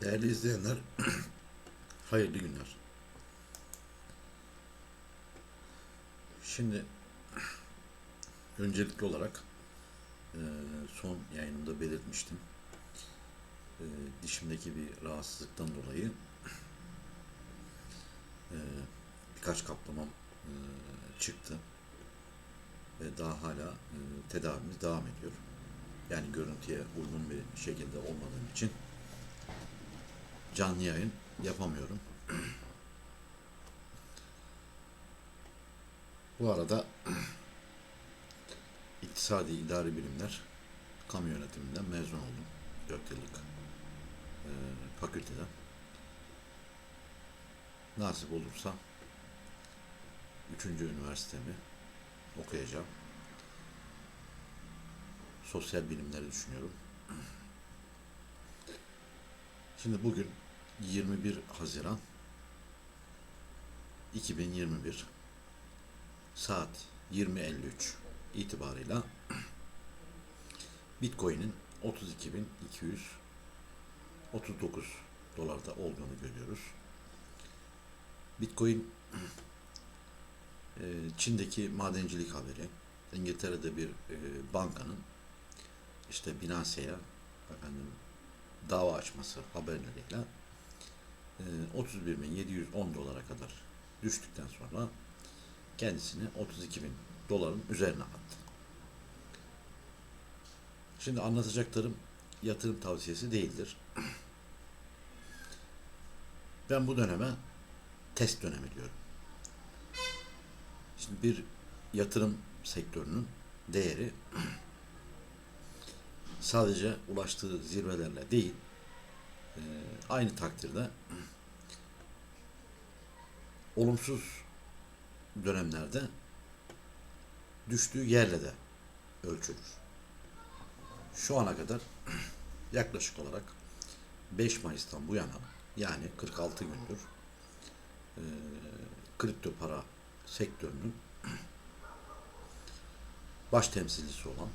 Değerli izleyenler, hayırlı günler. Şimdi öncelikli olarak e, son yayınımda belirtmiştim. E, Dişimdeki bir rahatsızlıktan dolayı e, birkaç kaplamam çıktı ve daha hala tedavimiz devam ediyor. Yani görüntüye uygun bir şekilde olmadığım için canlı yayın yapamıyorum. Bu arada İktisadi İdari Bilimler Kamu Yönetiminden mezun oldum. 4 yıllık e, fakülteden. Nasip olursa 3. üniversitemi okuyacağım. Sosyal bilimleri düşünüyorum. Şimdi bugün 21 Haziran 2021 saat 20.53 itibarıyla Bitcoin'in 32.239 dolarda olduğunu görüyoruz. Bitcoin e, Çin'deki madencilik haberi, İngiltere'de bir e, bankanın işte Binance'ye efendim dava açması haberleriyle e, 31.710 dolara kadar düştükten sonra kendisini 32 bin doların üzerine attı. Şimdi anlatacaklarım yatırım tavsiyesi değildir. Ben bu döneme test dönemi diyorum. Şimdi bir yatırım sektörünün değeri sadece ulaştığı zirvelerle değil, e, aynı takdirde olumsuz dönemlerde düştüğü yerle de ölçülür. Şu ana kadar yaklaşık olarak 5 Mayıs'tan bu yana yani 46 gündür e, kripto para sektörünün baş temsilcisi olan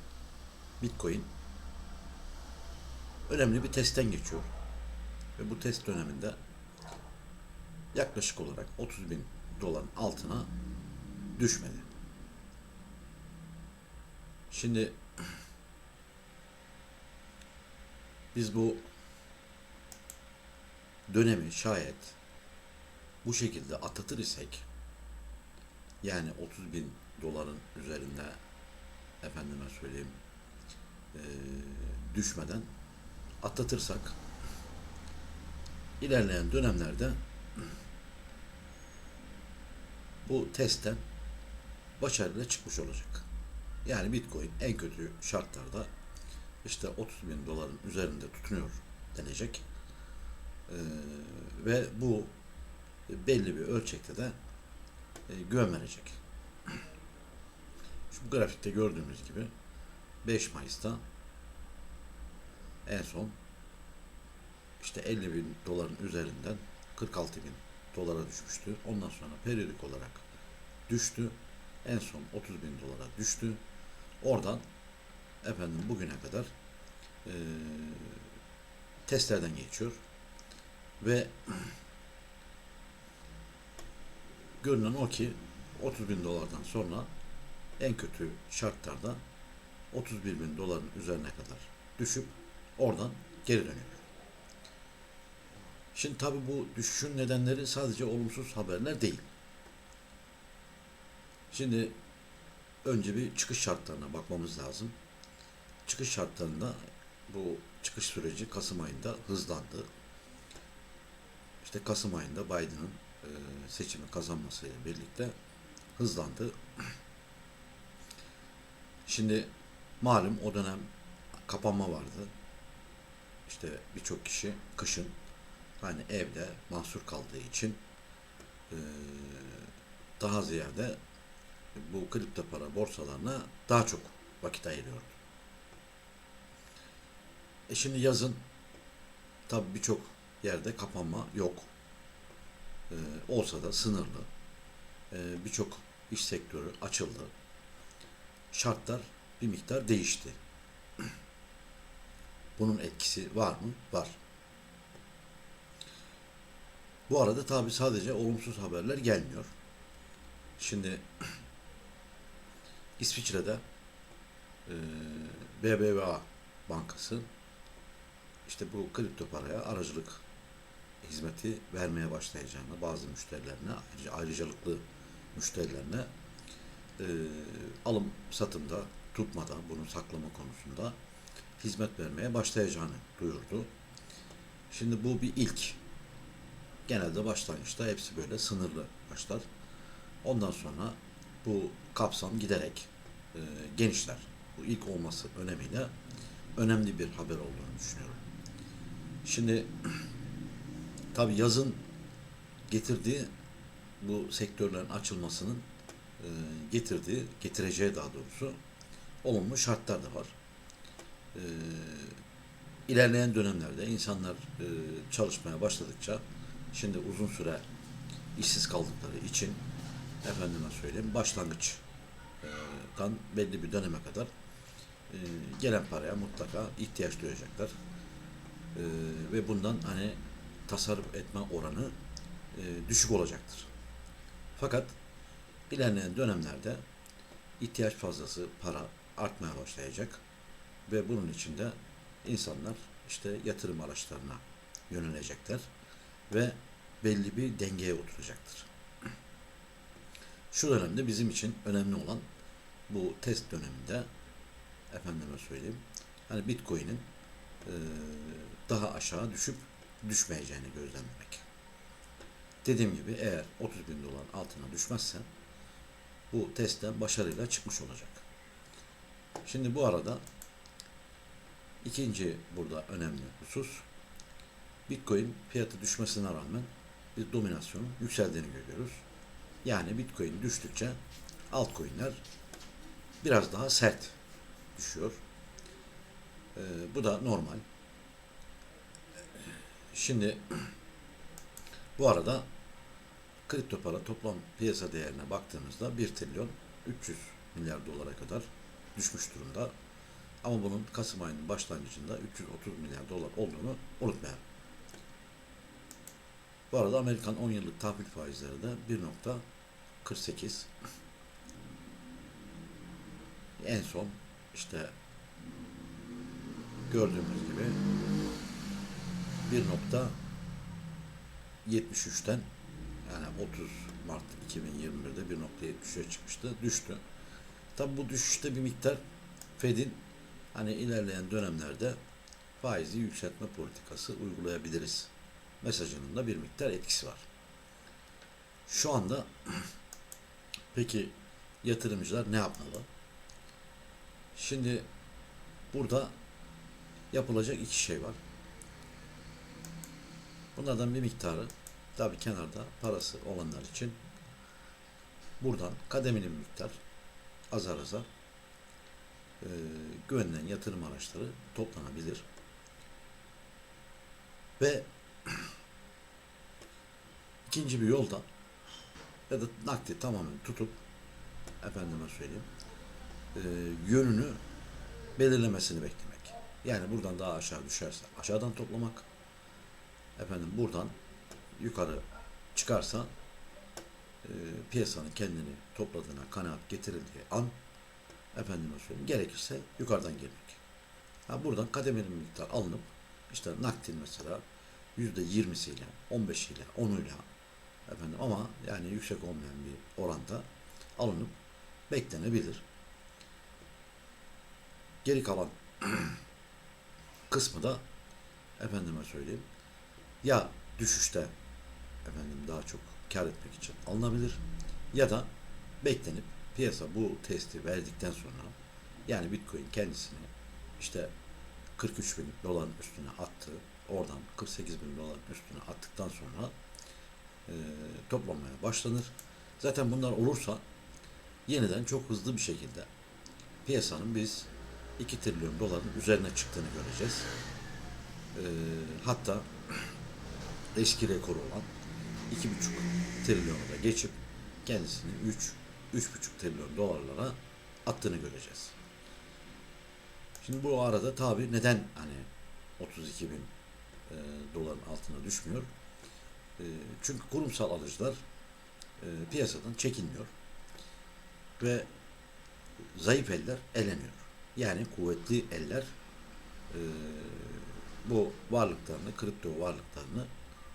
Bitcoin önemli bir testten geçiyor. Ve bu test döneminde yaklaşık olarak 30 bin doların altına düşmedi. Şimdi biz bu dönemi şayet bu şekilde atlatır isek yani 30 bin doların üzerinde efendime söyleyeyim eee, düşmeden atlatırsak ilerleyen dönemlerde bu testten başarıyla çıkmış olacak. Yani Bitcoin en kötü şartlarda işte 30 bin doların üzerinde tutunuyor denecek. Ee, ve bu belli bir ölçekte de e, güven verecek. Şu grafikte gördüğümüz gibi 5 Mayıs'ta en son işte 50 bin doların üzerinden 46 bin dolara düşmüştü. Ondan sonra periyodik olarak düştü. En son 30 bin dolara düştü. Oradan efendim bugüne kadar eee testlerden geçiyor. Ve görünen o ki 30 bin dolardan sonra en kötü şartlarda 31 bin doların üzerine kadar düşüp oradan geri dönüyor. Şimdi tabi bu düşüşün nedenleri sadece olumsuz haberler değil. Şimdi önce bir çıkış şartlarına bakmamız lazım. Çıkış şartlarında bu çıkış süreci Kasım ayında hızlandı. İşte Kasım ayında Biden'ın e, seçimi kazanmasıyla birlikte hızlandı. Şimdi malum o dönem kapanma vardı. İşte birçok kişi kışın hani evde mahsur kaldığı için e, daha ziyade bu kripto para borsalarına daha çok vakit ayırıyordu. E şimdi yazın tabi birçok yerde kapanma yok. E, olsa da sınırlı. E, birçok iş sektörü açıldı. Şartlar bir miktar değişti. Bunun etkisi var mı? Var. Bu arada tabi sadece olumsuz haberler gelmiyor. Şimdi İsviçre'de e, BBVA Bankası işte bu kripto paraya aracılık hizmeti vermeye başlayacağını bazı müşterilerine ayrıca ayrıcalıklı müşterilerine e, alım satımda tutmada bunu saklama konusunda hizmet vermeye başlayacağını duyurdu. Şimdi bu bir ilk. Genelde başlangıçta hepsi böyle sınırlı başlar. Ondan sonra bu kapsam giderek e, genişler. Bu ilk olması önemiyle önemli bir haber olduğunu düşünüyorum. Şimdi tabi yazın getirdiği bu sektörlerin açılmasının e, getirdiği, getireceği daha doğrusu olumlu şartlar da var. E, ilerleyen dönemlerde insanlar e, çalışmaya başladıkça şimdi uzun süre işsiz kaldıkları için efendime söyleyeyim başlangıçtan belli bir döneme kadar e, gelen paraya mutlaka ihtiyaç duyacaklar. E, ve bundan hani tasarruf etme oranı e, düşük olacaktır. Fakat ilerleyen dönemlerde ihtiyaç fazlası para artmaya başlayacak ve bunun için de insanlar işte yatırım araçlarına yönelecekler ve belli bir dengeye oturacaktır. Şu dönemde bizim için önemli olan bu test döneminde efendime söyleyeyim hani Bitcoin'in e, daha aşağı düşüp düşmeyeceğini gözlemlemek. Dediğim gibi eğer 30 bin dolar altına düşmezse bu testten başarıyla çıkmış olacak. Şimdi bu arada ikinci burada önemli husus Bitcoin fiyatı düşmesine rağmen bir dominasyonun yükseldiğini görüyoruz. Yani Bitcoin düştükçe altcoin'ler biraz daha sert düşüyor. Ee, bu da normal. Şimdi bu arada kripto para toplam piyasa değerine baktığımızda 1 trilyon 300 milyar dolara kadar düşmüş durumda. Ama bunun Kasım ayının başlangıcında 330 milyar dolar olduğunu unutmayalım. Bu arada Amerikan 10 yıllık tahvil faizleri de 1.48 en son işte gördüğümüz gibi 1.73'ten yani 30 Mart 2021'de 1.73'e çıkmıştı. Düştü. Tabi bu düşüşte bir miktar Fed'in hani ilerleyen dönemlerde faizi yükseltme politikası uygulayabiliriz mesajının da bir miktar etkisi var. Şu anda peki yatırımcılar ne yapmalı? Şimdi burada yapılacak iki şey var. Bunlardan bir miktarı tabi kenarda parası olanlar için buradan kademeli bir miktar azar azar e, güvenilen yatırım araçları toplanabilir. Ve ikinci bir yolda ya da nakdi tamamen tutup efendime söyleyeyim e, yönünü belirlemesini beklemek. Yani buradan daha aşağı düşerse aşağıdan toplamak efendim buradan yukarı çıkarsa e, piyasanın kendini topladığına kanaat getirildiği an efendime söyleyeyim gerekirse yukarıdan gelmek. Ha buradan kademeli miktar alınıp işte nakdin mesela yüzde yirmisiyle, on beşiyle, onuyla efendim ama yani yüksek olmayan bir oranda alınıp beklenebilir. Geri kalan kısmı da efendime söyleyeyim ya düşüşte efendim daha çok kar etmek için alınabilir ya da beklenip piyasa bu testi verdikten sonra yani Bitcoin kendisini işte 43 bin doların üstüne attı. Oradan 48 bin doların üstüne attıktan sonra e, toplanmaya başlanır. Zaten bunlar olursa yeniden çok hızlı bir şekilde piyasanın biz 2 trilyon doların üzerine çıktığını göreceğiz. E, hatta eski rekoru olan 2,5 trilyonu da geçip kendisini 3 3,5 trilyon dolarlara attığını göreceğiz. Şimdi bu arada tabi neden hani 32 bin e, doların altına düşmüyor? E, çünkü kurumsal alıcılar e, piyasadan çekilmiyor ve zayıf eller eleniyor. Yani kuvvetli eller e, bu varlıklarını, kripto varlıklarını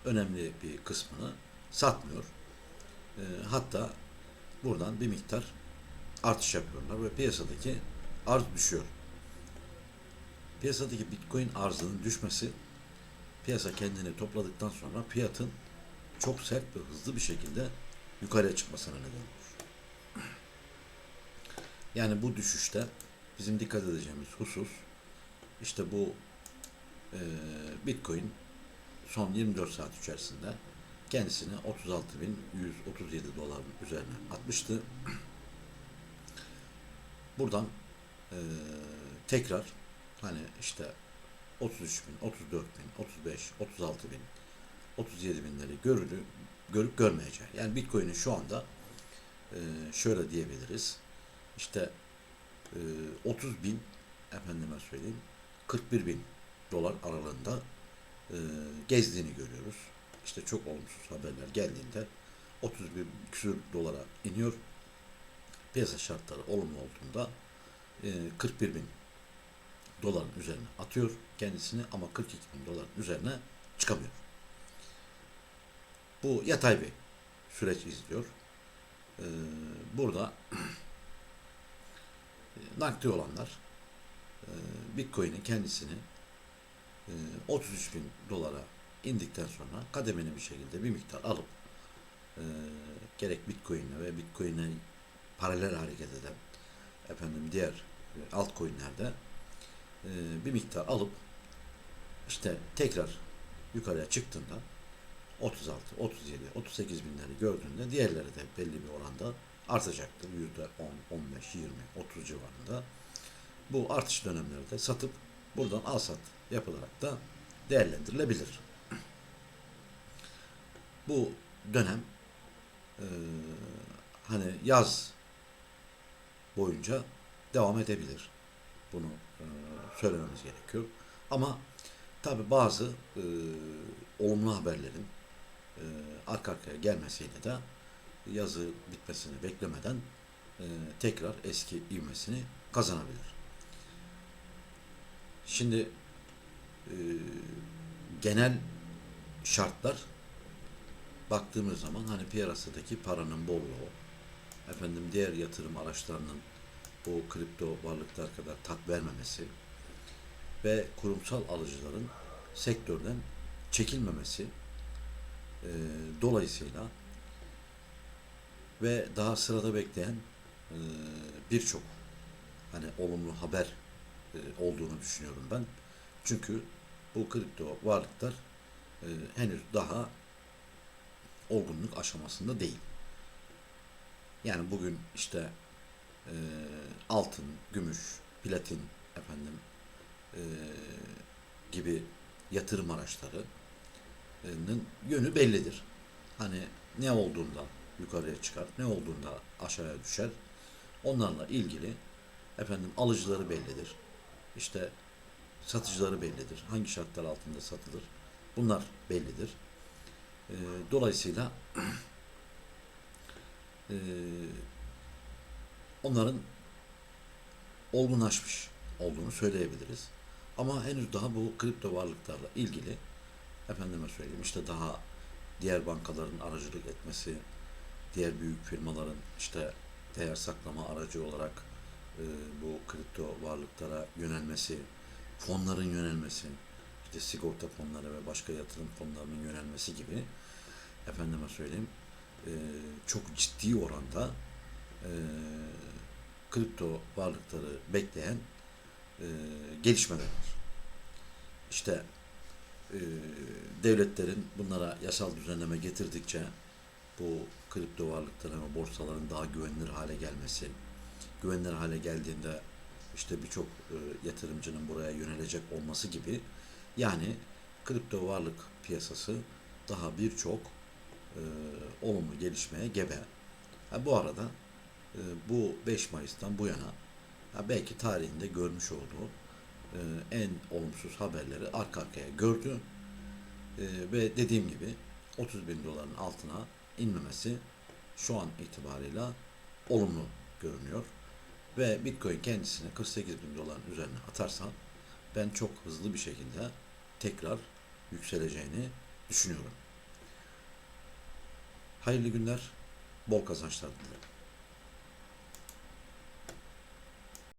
önemli bir kısmını satmıyor. E, hatta buradan bir miktar artış yapıyorlar ve piyasadaki arz düşüyor. Piyasadaki Bitcoin arzının düşmesi piyasa kendini topladıktan sonra fiyatın çok sert ve hızlı bir şekilde yukarıya çıkmasına neden olur. Yani bu düşüşte bizim dikkat edeceğimiz husus işte bu e, Bitcoin son 24 saat içerisinde kendisini 36.137 doların üzerine atmıştı. Buradan e, tekrar hani işte 33 bin, 34 bin, 35, 36 bin, 37 binleri görülü, görüp görmeyeceği. Yani Bitcoin'in şu anda e, şöyle diyebiliriz. İşte e, 30 bin efendime söyleyeyim 41 bin dolar aralığında e, gezdiğini görüyoruz. İşte çok olumsuz haberler geldiğinde 31 küsür dolara iniyor. Piyasa şartları olumlu olduğunda e, 41 bin doların üzerine atıyor kendisini ama 42 bin doların üzerine çıkamıyor. Bu yatay bir süreç izliyor. Ee, burada nakdi olanlar e, Bitcoin'in kendisini e, 33 bin dolara indikten sonra kademeli bir şekilde bir miktar alıp e, gerek Bitcoin'le ve Bitcoin'e paralel hareket eden efendim diğer e, altcoin'lerde e, bir miktar alıp işte tekrar yukarıya çıktığında 36, 37, 38 binleri gördüğünde diğerleri de belli bir oranda artacaktır. Yüzde 10, 15, 20, 30 civarında. Bu artış dönemlerde satıp buradan al sat yapılarak da değerlendirilebilir. Bu dönem e, hani yaz boyunca devam edebilir. Bunu e, söylememiz gerekiyor. Ama tabi bazı e, olumlu haberlerin e, arka arkaya gelmesiyle de yazı bitmesini beklemeden e, tekrar eski ivmesini kazanabilir. Şimdi e, genel şartlar baktığımız zaman hani piyasadaki paranın bolluğu, efendim diğer yatırım araçlarının bu kripto varlıklar kadar tat vermemesi ve kurumsal alıcıların sektörden çekilmemesi e, dolayısıyla ve daha sırada bekleyen e, birçok hani olumlu haber e, olduğunu düşünüyorum ben. Çünkü bu kripto varlıklar e, henüz daha olgunluk aşamasında değil. Yani bugün işte e, altın, gümüş, platin efendim e, gibi yatırım araçlarının yönü bellidir. Hani ne olduğunda yukarıya çıkar, ne olduğunda aşağıya düşer. Onlarla ilgili efendim alıcıları bellidir. İşte satıcıları bellidir. Hangi şartlar altında satılır? Bunlar bellidir. E, dolayısıyla e, onların olgunlaşmış olduğunu söyleyebiliriz. Ama henüz daha bu kripto varlıklarla ilgili efendime söyleyeyim işte daha diğer bankaların aracılık etmesi, diğer büyük firmaların işte değer saklama aracı olarak e, bu kripto varlıklara yönelmesi, fonların yönelmesi, işte sigorta fonları ve başka yatırım fonlarının yönelmesi gibi efendime söyleyeyim e, çok ciddi oranda e, kripto varlıkları bekleyen e, gelişmeler var. İşte e, devletlerin bunlara yasal düzenleme getirdikçe bu kripto varlıkların ve borsaların daha güvenilir hale gelmesi, güvenilir hale geldiğinde işte birçok e, yatırımcının buraya yönelecek olması gibi yani kripto varlık piyasası daha birçok e, olumlu gelişmeye gebe. Ha, bu arada e, bu 5 Mayıs'tan bu yana ha, belki tarihinde görmüş olduğu e, en olumsuz haberleri arka arkaya gördü. E, ve dediğim gibi 30 bin doların altına inmemesi şu an itibarıyla olumlu görünüyor. Ve Bitcoin kendisini 48 bin doların üzerine atarsa ben çok hızlı bir şekilde tekrar yükseleceğini düşünüyorum. Hayırlı günler, bol kazançlar dilerim.